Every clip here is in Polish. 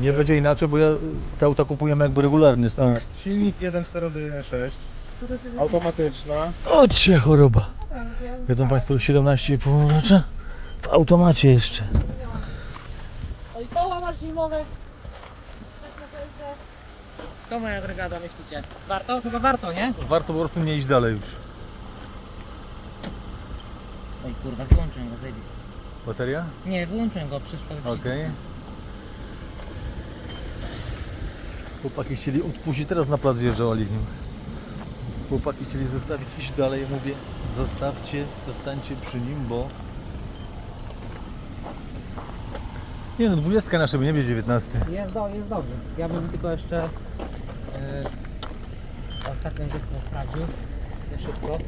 Nie będzie inaczej, bo ja te auta kupujemy jakby regularnie. Tak. Silnik 1.4 6 automatyczna. Ocie choroba. Wiedzą Państwo 17,5 rocze? W automacie jeszcze. Oj, koła masz zimowe. Co moja brygada myślicie? Warto? Chyba warto, nie? Warto po prostu nie iść dalej już. Oj kurwa, wyłączyłem go, zajebisty. Bateria? Nie, wyłączyłem go, przyszło Okej. Chłopaki chcieli odpuścić, teraz na plac wjeżdżał nim. Chłopaki chcieli zostawić iść dalej, ja mówię zostawcie, zostańcie przy nim, bo... Nie no, dwudziestka nasza, nie będzie 19. Jest, do, jest dobrze. Ja bym tylko jeszcze e, ostatnią rzecz sprawdził. Na szybko.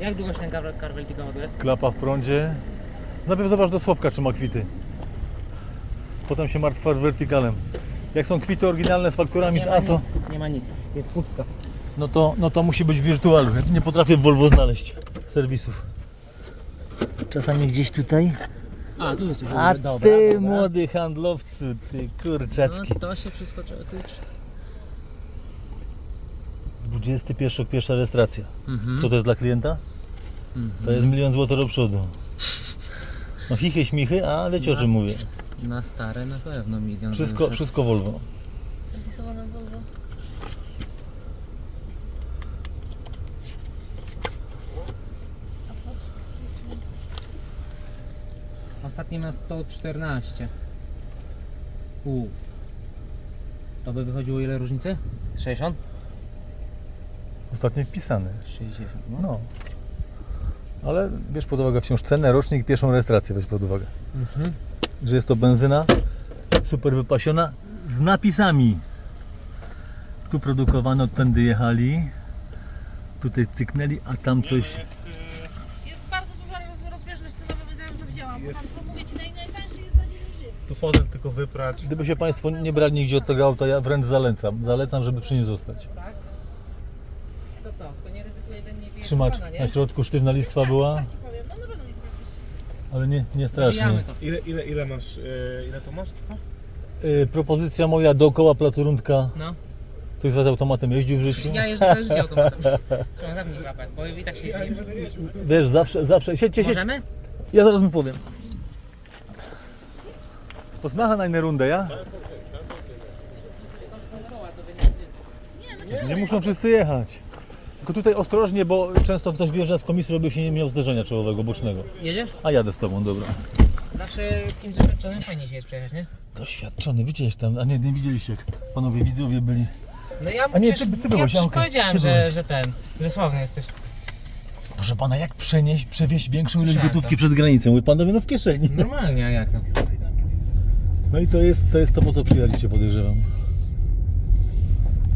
Jak długo się ten kar- karwel tylko ładuje? Klapa w prądzie. Najpierw zobacz do Słowka, czy ma kwity. Potem się martwa wertykalem. Jak są kwity oryginalne z fakturami z ASO, nic, nie ma nic, jest pustka. no to, no to musi być wirtualu. Ja Nie potrafię w Volvo znaleźć serwisów. Czasami gdzieś tutaj. A, tu jest już A dobra, ty młody handlowcu, ty kurczaczki. No, to się wszystko... ty- 21 rok, pierwsza rejestracja. Mhm. Co to jest dla klienta? To jest milion złotych do przodu. No chichy, śmichy, a wiecie o czym mówię. Na stare na pewno milion. Wszystko, złotych. wszystko Volvo. Zapisowane w Volvo. Ostatni ma 114. U. To by wychodziło ile różnicy? 60? Ostatnio wpisany. 60. No. No. Ale bierz pod uwagę wciąż cenę, rocznik i pierwszą rejestrację weź pod uwagę. Mhm. Że jest to benzyna super wypasiona z napisami. Tu produkowano, tędy jechali. Tutaj cyknęli, a tam coś. Jest bardzo duża roz- rozbieżność cenowa, więc ja bym to widziała. Bo tam, mówię ci, naj, najtańszy jest za 9 dych. Tu fotel tylko wyprać. Gdyby się Państwo nie brali nigdzie od tego auta, ja wręcz zalecam. Zalecam, żeby przy nim zostać. Tak? To co? To nie ryzykuje jeden nie pije Trzymacz na środku, sztywna listwa była, Tak ci powiem, no na pewno nie stracisz. ale nie, nie strasznie. Ile, ile, ile masz, yy, ile to masz? Co? Y, propozycja moja dookoła placu Rundka. No. Ktoś z Was automatem jeździł w życiu? Ja jeżdżę całe życie automatem. Trzeba zamknąć łapę, bo i tak się nie Wiesz, zawsze, zawsze, siedźcie, siedźcie. Możemy? Ja zaraz mu powiem. Posmacha na inną rundę, ja? Nie muszą wszyscy jechać. Tylko tutaj ostrożnie, bo często ktoś wjeżdża z komisji, żeby się nie miał zderzenia czołowego, bocznego. Jedziesz? A jadę z tobą, dobra. Zawsze z kimś doświadczonym fajnie się jest przejechać, nie? Doświadczony, widziałeś tam, a nie, nie widzieliście jak panowie widzowie byli. No ja A nie, przecież, ty- ty ja byłeś, przecież okej, powiedziałem, ty że, byłeś. że ten, że sławny jesteś. Proszę pana, jak przenieść, przewieźć większą ilość Słyszałem gotówki to. przez granicę? Mój panowie, no w kieszeni. Normalnie, a jak no? No i to jest to, jest to po co przyjechaliście, podejrzewam.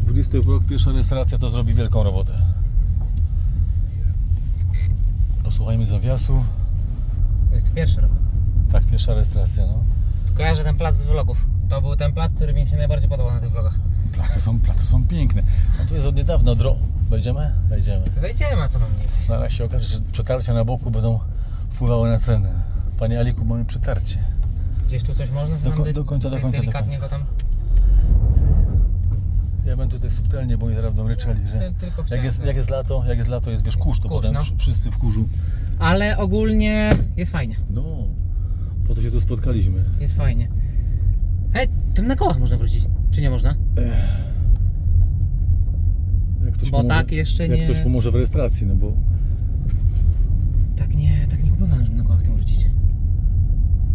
20 rok, pierwsza rejestracja to zrobi wielką robotę. Posłuchajmy zawiasu. To jest pierwszy rok. Tak, pierwsza rejestracja, no. Kojarzę ten plac z vlogów. To był ten plac, który mi się najbardziej podobał na tych vlogach. Place są, place są piękne. A tu jest od niedawna dro... Wejdziemy? Wejdziemy. To wejdziemy, a co mam nie Zaraz się okaże, że przetarcia na boku będą wpływały na cenę. Panie Aliku, mamy przetarcie. Gdzieś tu coś można Do sobie do końca, do tak końca, do końca. tam. Ja będę tutaj subtelnie, bo oni zaraz będą ryczeli, że Ty, tylko jak chciałem, jest, tak. jak jest lato, jak jest lato, jest wiesz kurz, to Kurz, potem no. wszy- wszyscy w kurzu. Ale ogólnie jest fajnie. No, po to się tu spotkaliśmy. Jest fajnie. Hej, tym na kołach można wrócić. Czy nie można? Jak ktoś Bo pomoże, tak jeszcze jak nie- ktoś pomoże w rejestracji, no bo Tak nie, tak nie kupowałem, żeby na kołach tym wrócić.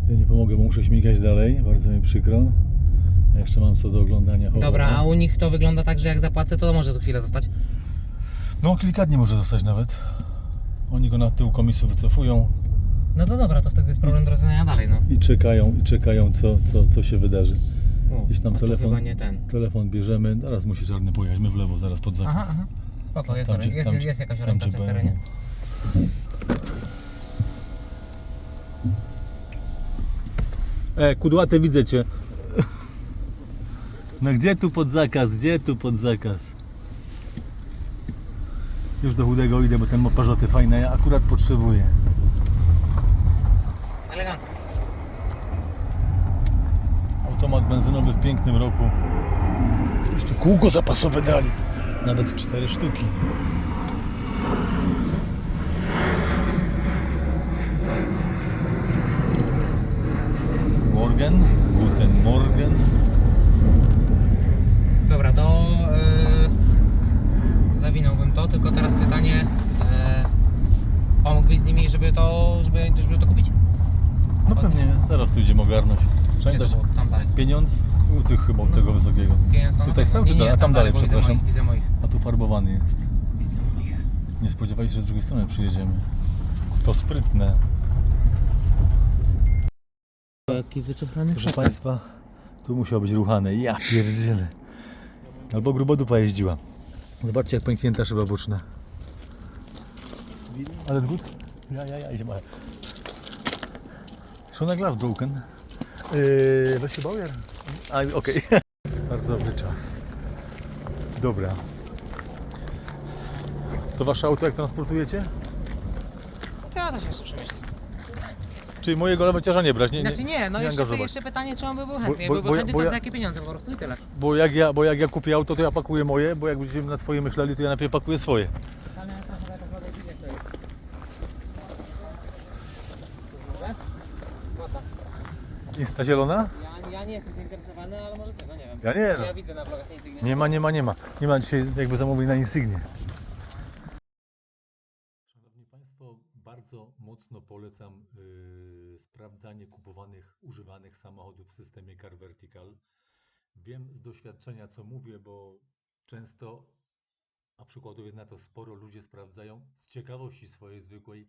ja nie pomogę, bo muszę śmigać dalej, bardzo mi przykro. A jeszcze mam co do oglądania horroru. Dobra, a u nich to wygląda tak, że jak zapłacę, to może tu chwilę zostać. No kilka dni może zostać nawet. Oni go na tył komisu wycofują No to dobra, to wtedy jest problem do rozwiązania dalej, no. i czekają, i czekają co, co, co się wydarzy. U, Gdzieś tam a telefon, chyba nie ten. telefon bierzemy, zaraz musi czarny pojechać, my w lewo, zaraz pod zakaz. Aha, aha. Spoko, jest, Tam, gdzie- jest, tam, jest, gdzie- jest jakaś tam, orientacja w terenie. E, kudłaty widzę cię. No gdzie tu pod zakaz, gdzie tu pod zakaz? Już do chudego idę, bo ten ma parzoty fajne, ja akurat potrzebuję. Elegancko. Automat benzynowy w pięknym roku. Jeszcze kółko zapasowe dali. Nawet cztery sztuki. Morgen, guten Morgen. Dobra, to yy, zawinąłbym to, tylko teraz pytanie, yy, pomógłbyś z nimi, żeby to, żeby, żeby to kupić? No pewnie, zaraz tu idziemy ogarnąć. Gdzie to Pamiętasz było? Tam dalej. pieniądz? U tych chyba, u tego wysokiego. Pieniądz to na Tutaj pewno. stał czy Nie, nie, dalej? Tam dalej, bo przepraszam. moich, widzę moich. A tu farbowany jest. Widzę moich. Nie spodziewali się, że z drugiej strony przyjedziemy. To sprytne. Jaki wyczochrany Proszę Państwa, tu musiał być ruchane. Ja pierdzielę. Albo grubodupa jeździła. Zobaczcie jak pęknięta szyba boczna. Ale zgód? Ja, ja, ja, idziemy. Szona glass broken. Yy, weź się Bauer. A, okej. Bardzo dobry czas. Dobra. To wasze auto jak transportujecie? Ja to się jeszcze przemyślę. Czyli mojego leweciarza nie brać, nie, nie, Znaczy nie, no nie jeszcze, angażować. jeszcze pytanie, czy on by był chętny. bo- Bo, bo ja- chętny bo to ja- za jakie pieniądze po prostu i tyle. Bo jak, ja, bo jak ja kupię auto, to ja pakuję moje, bo jak będziemy na swoje myśleli, to ja najpierw pakuję swoje. Insta zielona? Ja, ja nie jestem zainteresowany, ale może ty, no nie wiem. Ja nie, no. Ja widzę na vlogach Insignia. Nie ma, nie ma, nie ma. Nie ma dzisiaj jakby zamówień na Insignie. Szanowni Państwo, bardzo mocno polecam yy, sprawdzanie kupowanych, używanych samochodów w systemie Car Vertical. Wiem z doświadczenia, co mówię, bo często, a przykładów jest na to sporo, ludzie sprawdzają z ciekawości swojej zwykłej